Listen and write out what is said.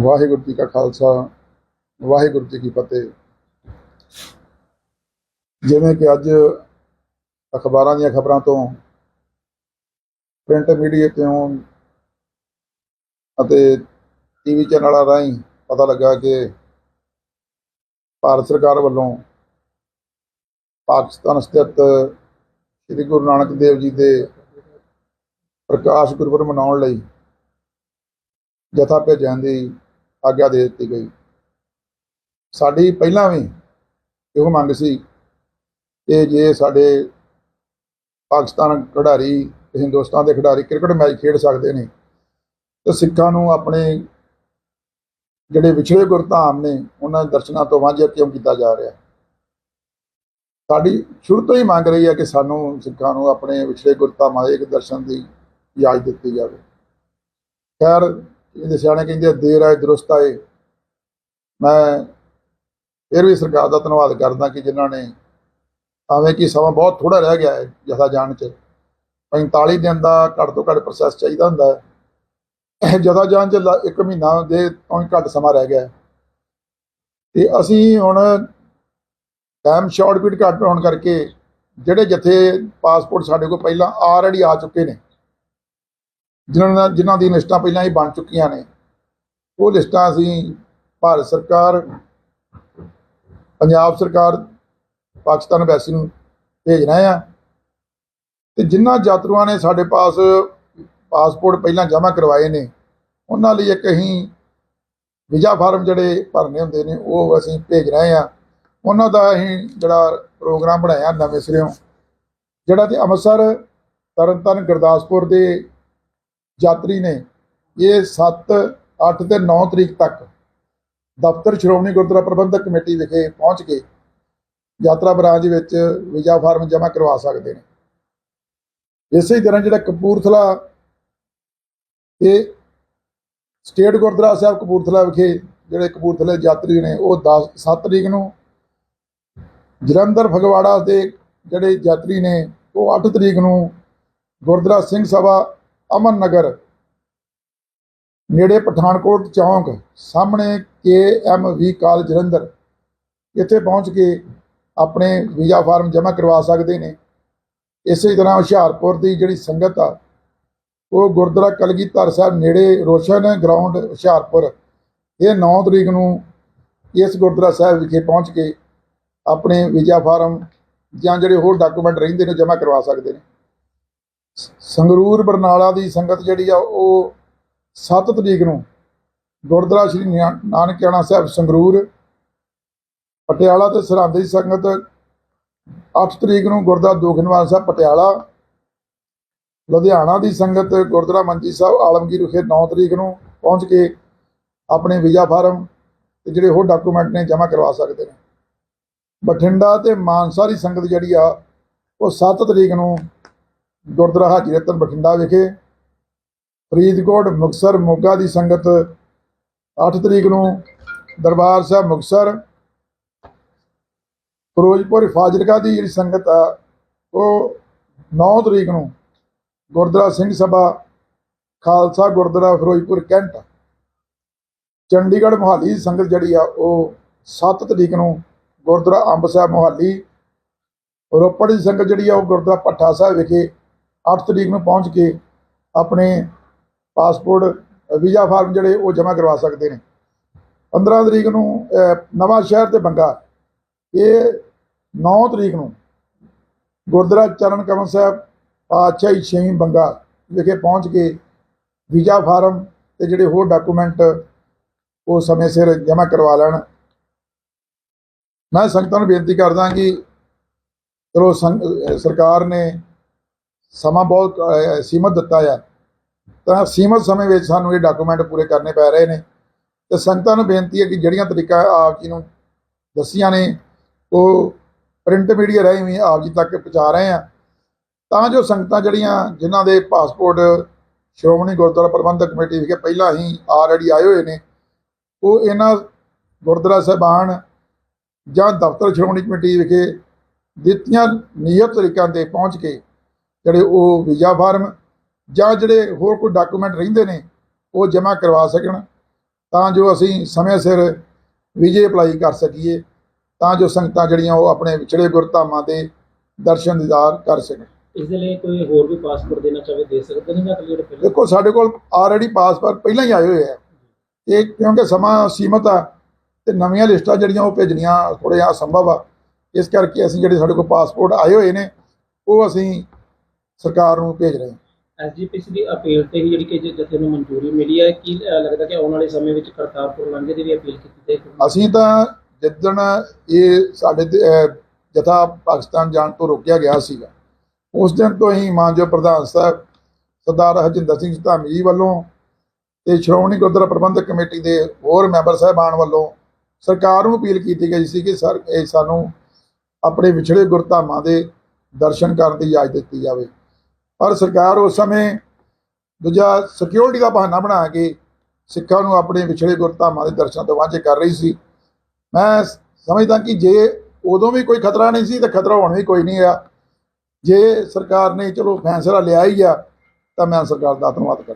ਵਾਹਿਗੁਰੂ ਜੀ ਕਾ ਖਾਲਸਾ, ਵਾਹਿਗੁਰੂ ਜੀ ਕੀ ਫਤਿਹ। ਜਿਵੇਂ ਕਿ ਅੱਜ ਅਖਬਾਰਾਂ ਦੀਆਂ ਖਬਰਾਂ ਤੋਂ ਪ੍ਰਿੰਟ ਮੀਡੀਆ ਤੋਂ ਅਤੇ ਟੀਵੀ ਚੈਨਲਾਂ ਰਾਹੀਂ ਪਤਾ ਲੱਗਾ ਕਿ ਭਾਰਤ ਸਰਕਾਰ ਵੱਲੋਂ ਪਾਕਿਸਤਾਨ ਸਥਿਤ ਸ੍ਰੀ ਗੁਰੂ ਨਾਨਕ ਦੇਵ ਜੀ ਦੇ ਪ੍ਰਕਾਸ਼ ਗੁਰਪੁਰਬ ਮਨਾਉਣ ਲਈ ਜਥਾ ਭੇਜਣ ਦੀ ਆਗਿਆ ਦੇ ਦਿੱਤੀ ਗਈ। ਸਾਡੀ ਪਹਿਲਾਂ ਵੀ ਇਹੋ ਮੰਗ ਸੀ ਕਿ ਜੇ ਸਾਡੇ ਪਾਕਿਸਤਾਨ ਖਿਡਾਰੀ ਤੇ ਹਿੰਦੁਸਤਾਨ ਦੇ ਖਿਡਾਰੀ ਕ੍ਰਿਕਟ ਮੈਚ ਖੇਡ ਸਕਦੇ ਨੇ, ਤੇ ਸਿੱਖਾਂ ਨੂੰ ਆਪਣੇ ਜਿਹੜੇ ਵਿਛੜੇ ਗੁਰਧਾਮ ਨੇ, ਉਹਨਾਂ ਦੇ ਦਰਸ਼ਨਾਂ ਤੋਂ ਵਾਂਝਾ ਕਿਉਂ ਕੀਤਾ ਜਾ ਰਿਹਾ? ਸਾਡੀ ਸ਼ੁਰੂ ਤੋਂ ਹੀ ਮੰਗ ਰਹੀ ਹੈ ਕਿ ਸਾਨੂੰ ਸਿੱਖਾਂ ਨੂੰ ਆਪਣੇ ਵਿਛੜੇ ਗੁਰਧਾਮਾਂ ਦੇ ਦਰਸ਼ਨ ਦੀ ਇਜਾਜ਼ਤ ਦਿੱਤੀ ਜਾਵੇ। ਖੈਰ ਇਹਦੇ ਸਿਆਣੇ ਕਹਿੰਦੇ ਆ, ਦੇਰ ਆਏ ਦਰੁਸਤ ਆਏ ਮੈਂ ਫਿਰ ਵੀ ਸਰਕਾਰ ਦਾ ਧੰਨਵਾਦ ਕਰਦਾ ਕਿ ਜਿਨ੍ਹਾਂ ਨੇ ਭਾਵੇਂ ਕਿ ਸਮਾਂ ਬਹੁਤ ਥੋੜਾ ਰਹਿ ਗਿਆ ਹੈ ਜਥਾ ਜਾਣ ਚ 45 ਦਿਨ ਦਾ ਘੱਟ ਤੋਂ ਘੱਟ ਪ੍ਰੋਸੈਸ ਚਾਹੀਦਾ ਹੁੰਦਾ ਹੈ। ਜਥਾ ਜਾਣ ਚ ਲ- ਇੱਕ ਮਹੀਨਾ ਦੇ ਤੋਂ ਵੀ ਘੱਟ ਸਮਾਂ ਰਹਿ ਗਿਆ ਹੈ। ਤੇ ਅਸੀਂ ਹੁਣ ਟਾਈਮ ਸ਼ਾਰਟ ਪੀਟ ਘੱਟ ਹੋਣ ਕਰਕੇ ਜਿਹੜੇ ਜਥੇ ਪਾਸਪੋਰਟ ਸਾਡੇ ਕੋਲ ਪਹਿਲਾਂ ਆਲਰੇਡੀ ਆ ਚੁੱਕੇ ਨੇ ਜਿਨ੍ਹਾਂ ਦਾ ਜਿਨ੍ਹਾਂ ਦੀ ਲਿਸਟਾਂ ਪਹਿਲਾਂ ਹੀ ਬਣ ਚੁੱਕੀਆਂ ਨੇ। ਉਹ ਲਿਸਟਾਂ ਅਸੀਂ ਭਾਰਤ ਸਰਕਾਰ, ਪੰਜਾਬ ਸਰਕਾਰ, ਪਾਕਿਸਤਾਨ ਵੈਸੀ ਨੂੰ ਭੇਜ ਰਹੇ ਆ ਤੇ ਜਿਨ੍ਹਾਂ ਯਾਤਰੂਆਂ ਨੇ ਸਾਡੇ ਪਾਸ ਪਾਸਪੋਰਟ ਪਹਿਲਾਂ ਜਮ੍ਹਾਂ ਕਰਵਾਏ ਨੇ, ਉਹਨਾਂ ਲਈ ਇੱਕ ਅਸੀਂ ਵੀਜ਼ਾ ਫਾਰਮ ਜਿਹੜੇ ਭਰਨੇ ਹੁੰਦੇ ਨੇ, ਉਹ ਅਸੀਂ ਭੇਜ ਰਹੇ ਆ ਉਹਨਾਂ ਦਾ ਅਸੀਂ ਜਿਹੜਾ ਪ੍ਰੋਗਰਾਮ ਬਣਾਇਆ ਨਵੇਂ ਸਿਰਿਓਂ, ਜਿਹੜਾ ਕਿ ਅੰਮ੍ਰਿਤਸਰ, ਤਰਨਤਾਰਨ, ਗੁਰਦਾਸਪੁਰ ਦੇ ਯਾਤਰੀ ਨੇ ਇਹ 7 8 ਤੇ 9 ਤਰੀਕ ਤੱਕ ਦਫ਼ਤਰ ਸ਼੍ਰੋਮਣੀ ਗੁਰਦੁਆਰਾ ਪ੍ਰਬੰਧਕ ਕਮੇਟੀ ਵਿਖੇ ਪਹੁੰਚ ਕੇ ਯਾਤਰਾ ਬਰਾਂਚ ਵਿੱਚ ਵੀਜ਼ਾ ਫਾਰਮ ਜਮ੍ਹਾਂ ਕਰਵਾ ਸਕਦੇ ਨੇ। ਇਸੇ ਹੀ ਤਰ੍ਹਾਂ ਜਿਹੜਾ ਕਪੂਰਥਲਾ ਇਹ ਸਟੇਟ ਗੁਰਦੁਆਰਾ ਸਾਹਿਬ ਕਪੂਰਥਲਾ ਵਿਖੇ ਜਿਹੜੇ ਕਪੂਰਥਲੇ ਯਾਤਰੀ ਨੇ ਉਹ 10 7 ਤਰੀਕ ਨੂੰ ਜਲੰਧਰ, ਫਗਵਾੜਾ ਦੇ ਜਿਹੜੇ ਯਾਤਰੀ ਨੇ ਉਹ 8 ਤਰੀਕ ਨੂੰ ਗੁਰਦੁਆਰਾ ਸਿੰਘ ਸਭਾ ਅਮਨ ਨਗਰ ਨੇੜੇ ਪਠਾਨਕੋਟ ਚੌਂਕ, ਸਾਹਮਣੇ K M V college Jalandhar. ਇੱਥੇ ਪਹੁੰਚ ਕੇ ਆਪਣੇ ਵੀਜ਼ਾ ਫਾਰਮ ਜਮ੍ਹਾਂ ਕਰਵਾ ਸਕਦੇ ਨੇ। ਇਸੇ ਤਰ੍ਹਾਂ ਹੁਸ਼ਿਆਰਪੁਰ ਦੀ ਜਿਹੜੀ ਸੰਗਤ ਆ, ਉਹ ਗੁਰਦੁਆਰਾ ਕਲਗੀਧਰ ਸਾਹਿਬ ਨੇੜੇ ਰੋਸ਼ਨ ਗਰਾਊਂਡ ਹੁਸ਼ਿਆਰਪੁਰ। ਇਹ 9 ਤਰੀਕ ਨੂੰ ਇਸ ਗੁਰਦੁਆਰਾ ਸਾਹਿਬ ਵਿਖੇ ਪਹੁੰਚ ਕੇ ਆਪਣੇ ਵੀਜ਼ਾ ਫਾਰਮ ਜਾਂ ਜਿਹੜੇ ਹੋਰ ਡਾਕੂਮੈਂਟ ਰਹਿੰਦੇ ਨੇ ਜਮ੍ਹਾਂ ਕਰਵਾ ਸਕਦੇ ਨੇ। ਸੰਗਰੂਰ ਬਰਨਾਲਾ ਦੀ ਸੰਗਤ ਜਿਹੜੀ ਆ, ਉਹ 7 ਤਰੀਕ ਨੂੰ ਗੁਰਦੁਆਰਾ ਸ਼੍ਰੀ ਨਿਆ- ਨਾਨਕਿਆਣਾ ਸਾਹਿਬ ਸੰਗਰੂਰ, ਪਟਿਆਲਾ ਤੇ ਸਰਹੰਦ ਦੀ ਸੰਗਤ 8 ਤਰੀਕ ਨੂੰ ਗੁਰਦੁਆਰਾ ਦੋਖਨਵਾਲ ਸਾਹਿਬ ਪਟਿਆਲਾ, ਲੁਧਿਆਣਾ ਦੀ ਸੰਗਤ ਗੁਰਦੁਆਰਾ ਮੰਜੀ ਸਾਹਿਬ ਆਲਮਗੀਰ ਵਿਖੇ 9 ਤਰੀਕ ਨੂੰ ਪਹੁੰਚ ਕੇ ਆਪਣੇ ਵੀਜ਼ਾ ਫਾਰਮ ਤੇ ਜਿਹੜੇ ਹੋਰ ਡਾਕੂਮੈਂਟ ਨੇ ਜਮ੍ਹਾਂ ਕਰਵਾ ਸਕਦੇ ਨੇ। ਬਠਿੰਡਾ ਤੇ ਮਾਨਸਾ ਦੀ ਸੰਗਤ ਜਿਹੜੀ ਆ, ਉਹ 7 ਤਰੀਕ ਨੂੰ ਗੁਰਦੁਆਰਾ ਹਾਜੀ ਰਤਨ ਬਠਿੰਡਾ ਵਿਖੇ ਫਰੀਦਕੋਟ ਮੁਕਤਸਰ ਮੋਗਾ ਦੀ ਸੰਗਤ 8 ਤਰੀਕ ਨੂੰ ਦਰਬਾਰ ਸਾਹਿਬ ਮੁਕਤਸਰ, ਫਿਰੋਜ਼ਪੁਰ, ਫਾਜ਼ਿਲਕਾ ਦੀ ਜਿਹੜੀ ਸੰਗਤ ਆ, ਉਹ 9 ਤਰੀਕ ਨੂੰ ਗੁਰਦੁਆਰਾ ਸਿੰਘ ਸਭਾ, ਖਾਲਸਾ ਗੁਰਦੁਆਰਾ ਫਿਰੋਜ਼ਪੁਰ ਕੈਂਟ, ਚੰਡੀਗੜ੍ਹ ਮੋਹਾਲੀ ਦੀ ਸੰਗਤ ਜਿਹੜੀ ਆ, ਉਹ 7 ਤਰੀਕ ਨੂੰ ਗੁਰਦੁਆਰਾ ਅੰਬ ਸਾਹਿਬ ਮੋਹਾਲੀ, ਰੋਪੜ ਦੀ ਸੰਗਤ ਜਿਹੜੀ ਆ, ਉਹ ਗੁਰਦੁਆਰਾ ਭੱਠਾ ਸਾਹਿਬ ਵਿਖੇ 8 ਤਰੀਕ ਨੂੰ ਪਹੁੰਚ ਕੇ ਆਪਣੇ ਪਾਸਪੋਰਟ ਵੀਜ਼ਾ ਫਾਰਮ ਜਿਹੜੇ ਉਹ ਜਮ੍ਹਾਂ ਕਰਵਾ ਸਕਦੇ ਨੇ। 15 ਤਰੀਕ ਨੂੰ ਅਹ, ਨਵਾਂ ਸ਼ਹਿਰ ਤੇ ਬੰਗਾ। ਇਹ 9 ਤਰੀਕ ਨੂੰ ਗੁਰਦੁਆਰਾ ਚਰਨ ਕਮਲ ਸਾਹਿਬ ਪਾਤਸ਼ਾਹੀ ਛੇਵੀਂ ਬੰਗਾ ਵਿਖੇ ਪਹੁੰਚ ਕੇ ਵੀਜ਼ਾ ਫਾਰਮ ਤੇ ਜਿਹੜੇ ਹੋਰ ਡਾਕੂਮੈਂਟ ਉਹ ਸਮੇਂ ਸਿਰ ਜਮ੍ਹਾਂ ਕਰਵਾ ਲੈਣ। ਮੈਂ ਸੰਗਤਾਂ ਨੂੰ ਬੇਨਤੀ ਕਰਦਾ ਕਿ ਚਲੋ ਸੰਗ- ਸਰਕਾਰ ਨੇ ਸਮਾਂ ਬਹੁਤ ਅਹ, ਸੀਮਤ ਦਿੱਤਾ ਆ। ਤਾਂ ਸੀਮਤ ਸਮੇਂ ਵਿੱਚ ਸਾਨੂੰ ਇਹ ਡਾਕੂਮੈਂਟ ਪੂਰੇ ਕਰਨੇ ਪੈ ਰਹੇ ਨੇ। ਤੇ ਸੰਗਤਾਂ ਨੂੰ ਬੇਨਤੀ ਹੈ ਕਿ ਜਿਹੜੀਆਂ ਤਰੀਕਾ ਆਪ ਜੀ ਨੂੰ ਦੱਸੀਆਂ ਨੇ ਉਹ ਪ੍ਰਿੰਟ ਮੀਡੀਆ ਰਾਹੀਂ ਵੀ ਆਪ ਜੀ ਤੱਕ ਪਹੁੰਚਾ ਰਹੇ ਆ। ਤਾਂ ਜੋ ਸੰਗਤਾਂ ਜਿਹੜੀਆਂ ਜਿਨ੍ਹਾਂ ਦੇ ਪਾਸਪੋਰਟ ਸ਼੍ਰੋਮਣੀ ਗੁਰਦੁਆਰਾ ਪ੍ਰਬੰਧਕ ਕਮੇਟੀ ਵਿਖੇ ਪਹਿਲਾਂ ਹੀ ਆਲਰੇਡੀ ਆਏ ਹੋਏ ਨੇ ਉਹ ਇਹਨਾਂ ਗੁਰਦੁਆਰਾ ਸਾਹਿਬਾਨ ਜਾਂ ਦਫ਼ਤਰ ਸ਼੍ਰੋਮਣੀ ਕਮੇਟੀ ਵਿਖੇ ਦਿੱਤੀਆਂ ਨਿਯਤ ਤਰੀਕਾਂ ਤੇ ਪਹੁੰਚ ਕੇ ਜਿਹੜੇ ਉਹ ਵੀਜ਼ਾ ਫਾਰਮ ਜਾਂ ਜਿਹੜੇ ਹੋਰ ਕੋਈ ਡਾਕੂਮੈਂਟ ਰਹਿੰਦੇ ਨੇ ਉਹ ਜਮ੍ਹਾਂ ਕਰਵਾ ਸਕਣ। ਤਾਂ ਜੋ ਅਸੀਂ ਸਮੇਂ ਸਿਰ ਵੀਜ਼ੇ ਅਪਲਾਈ ਕਰ ਸਕੀਏ ਤਾਂ ਜੋ ਸੰਗਤਾਂ ਜਿਹੜੀਆਂ ਉਹ ਆਪਣੇ ਵਿਛੜੇ ਗੁਰਧਾਮਾਂ ਦੇ ਦਰਸ਼ਨ ਦੀਦਾਰ ਕਰ ਸਕਣ। ਇਸ ਦੇ ਲਈ ਕੋਈ ਹੋਰ ਵੀ ਪਾਸਪੋਰਟ ਦੇਣਾ ਚਾਹੇ ਦੇ ਸਕਦੇ ਨੇ ਜਾਂ ਪਹਿਲੇ? ਦੇਖੋ ਸਾਡੇ ਕੋਲ ਆਲਰੇਡੀ ਪਾਸਪੋਰਟ ਪਹਿਲਾਂ ਹੀ ਆਏ ਹੋਏ ਆ। ਇਹ ਕਿਉਂਕਿ ਸਮਾਂ ਸੀਮਤ ਆ ਤੇ ਨਵੀਆਂ ਲਿਸਟਾਂ ਜਿਹੜੀਆਂ ਉਹ ਭੇਜਣੀਆਂ ਥੋੜ੍ਹਾ ਜਿਹਾ ਅਸੰਭਵ ਆ। ਇਸ ਕਰਕੇ ਅਸੀਂ ਜਿਹੜੇ ਸਾਡੇ ਕੋਲ ਪਾਸਪੋਰਟ ਆਏ ਹੋਏ ਨੇ ਉਹ ਅਸੀਂ ਸਰਕਾਰ ਨੂੰ ਭੇਜ ਰਹੇ ਹਾਂ। ਐਸਜੀਪੀਸੀ ਦੀ ਅਪੀਲ ਤੇ ਹੀ ਜਿਹੜੀ ਕਿ ਜ- ਜਥੇ ਨੂੰ ਮਨਜ਼ੂਰੀ ਮਿਲੀ ਹੈ ਕੀ ਅ, ਲੱਗਦਾ ਕਿ ਆਉਣ ਵਾਲੇ ਸਮੇਂ ਵਿੱਚ ਕਰਤਾਰਪੁਰ ਲਾਂਘੇ ਦੀ ਵੀ ਅਪੀਲ ਕੀਤੀ ਜਾਏਗੀ ਅਸੀਂ ਤਾਂ ਜਿੱਦਣ ਇਹ ਸਾਡੇ ਤੇ, ਅਹ, ਜਥਾ ਪਾਕਿਸਤਾਨ ਜਾਣ ਤੋਂ ਰੋਕਿਆ ਗਿਆ ਸੀਗਾ ਉਸ ਦਿਨ ਤੋਂ ਹੀ ਮਾਨਯੋਗ ਪ੍ਰਧਾਨ ਸਾਹਿਬ ਸਰਦਾਰ ਹਰਜਿੰਦਰ ਸਿੰਘ ਧਾਮੀ ਜੀ ਵੱਲੋਂ ਤੇ ਸ਼੍ਰੋਮਣੀ ਗੁਰਦੁਆਰਾ ਪ੍ਰਬੰਧਕ ਕਮੇਟੀ ਦੇ ਹੋਰ ਮੈਂਬਰ ਸਾਹਿਬਾਨ ਵੱਲੋਂ ਸਰਕਾਰ ਨੂੰ ਅਪੀਲ ਕੀਤੀ ਗਈ ਸੀ ਕਿ ਸਰ ਇਹ ਸਾਨੂੰ ਆਪਣੇ ਵਿਛੜੇ ਗੁਰਧਾਮਾਂ ਦੇ ਦਰਸ਼ਨ ਕਰਨ ਦੀ ਇਜਾਜ਼ਤ ਦਿੱਤੀ ਜਾਵੇ। ਪਰ ਸਰਕਾਰ ਉਸ ਸਮੇਂ ਦੂਜਾ ਸਿਕਿਉਰਿਟੀ ਦਾ ਬਹਾਨਾ ਬਣਾ ਕੇ ਸਿੱਖਾਂ ਨੂੰ ਆਪਣੇ ਵਿਛੜੇ ਗੁਰਧਾਮਾਂ ਦੇ ਦਰਸ਼ਨ ਤੋਂ ਵਾਂਝੇ ਕਰ ਰਹੀ ਸੀ। ਮੈਂ ਸਮਝਦਾ ਕਿ ਜੇ ਉਦੋਂ ਵੀ ਕੋਈ ਖਤਰਾ ਨਹੀਂ ਸੀ, ਤਾਂ ਖਤਰਾ ਹੁਣ ਵੀ ਕੋਈ ਨਹੀਂ ਆ। ਜੇ ਸਰਕਾਰ ਨੇ ਚਲੋ ਫੈਸਲਾ ਲਿਆ ਹੀ ਆ, ਤਾਂ ਮੈਂ ਸਰਕਾਰ ਦਾ ਧੰਨਵਾਦ ਕਰਦਾ।